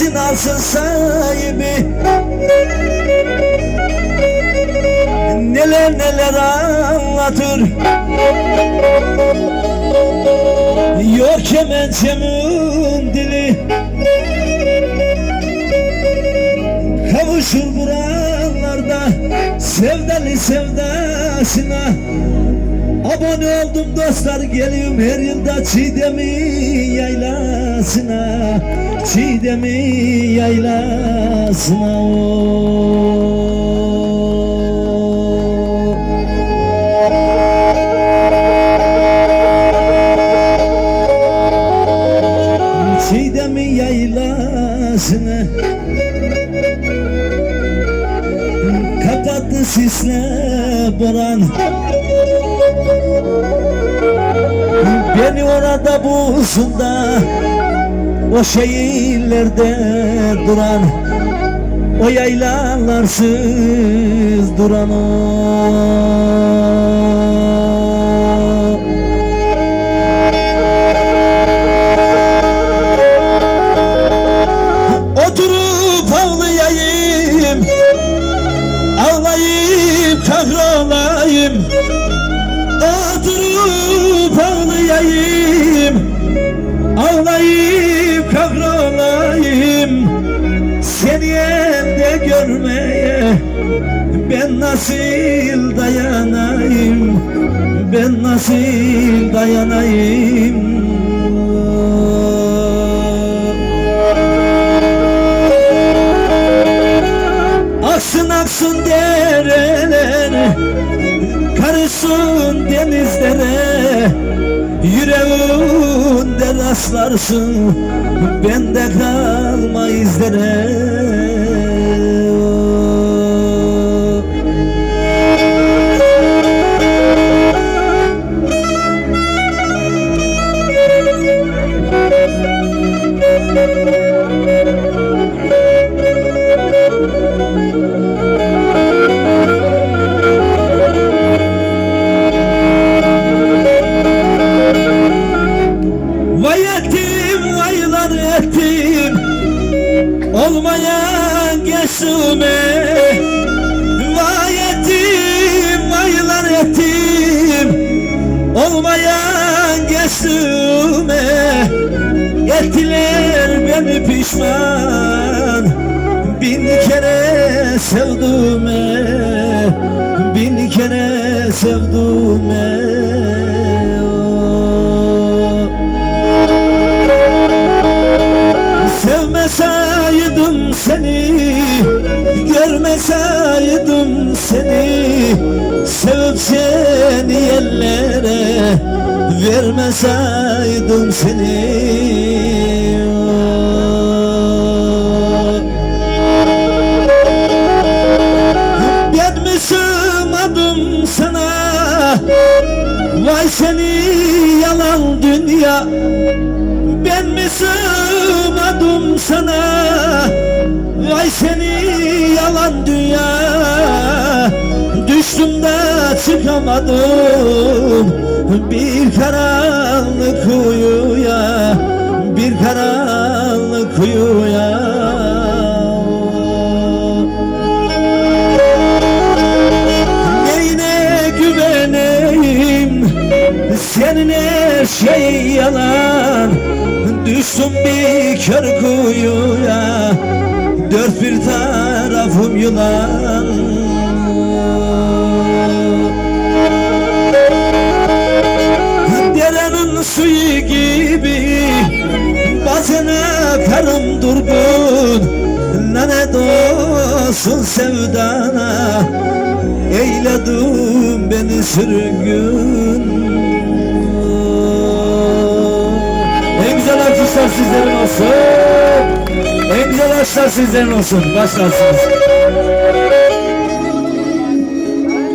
sensin asıl sahibi. Neler neler anlatır. Yok kemençemin dili. Kavuşur buralarda Sevdali sevdasına. Abone oldum dostlar geliyorum her yılda Çiğdem'in yaylasına Çiğdem'in yaylasına o. Çiğdem'in yaylasına sisle boran Beni orada bulsun da O şehirlerde duran O yaylalarsız duran o. Oturup ağlayayım Ağlayıp kahrolayım Oturup ağlayayım. Ağlayıp kahrolayım Seni evde görmeye Ben nasıl dayanayım? Ben nasıl dayanayım? Aksın aksın Karışsın denizlere Yüreğinde rastlarsın Bende kalma izlere. Vay Olmayan geçime Vay ettim vaylar ettim Olmayan geçime Ettiler beni pişman. Bin kere sevduğume Bin kere sevduğume Sevip seni ellere Vermeseydim seni. Ben mi sana. Vay seni yalan dünya. Ben mi sığmadım sana. Vay seni yalan Düştüm de çıkamadım. Bir karanlık kuyuya Bir karanlık kuyuya. Neyine güveneyim? Senin her şey yalan. Düştüm bir kör kuyuya. Dört bir tarafım yılan Suyu gibi Bazen akarım durgun. Lanet olsun sevdana Eyledin beni sürgün. En güzel alkışlar sizlerin olsun. En güzel alkışlar sizlerin olsun. Başlarsınız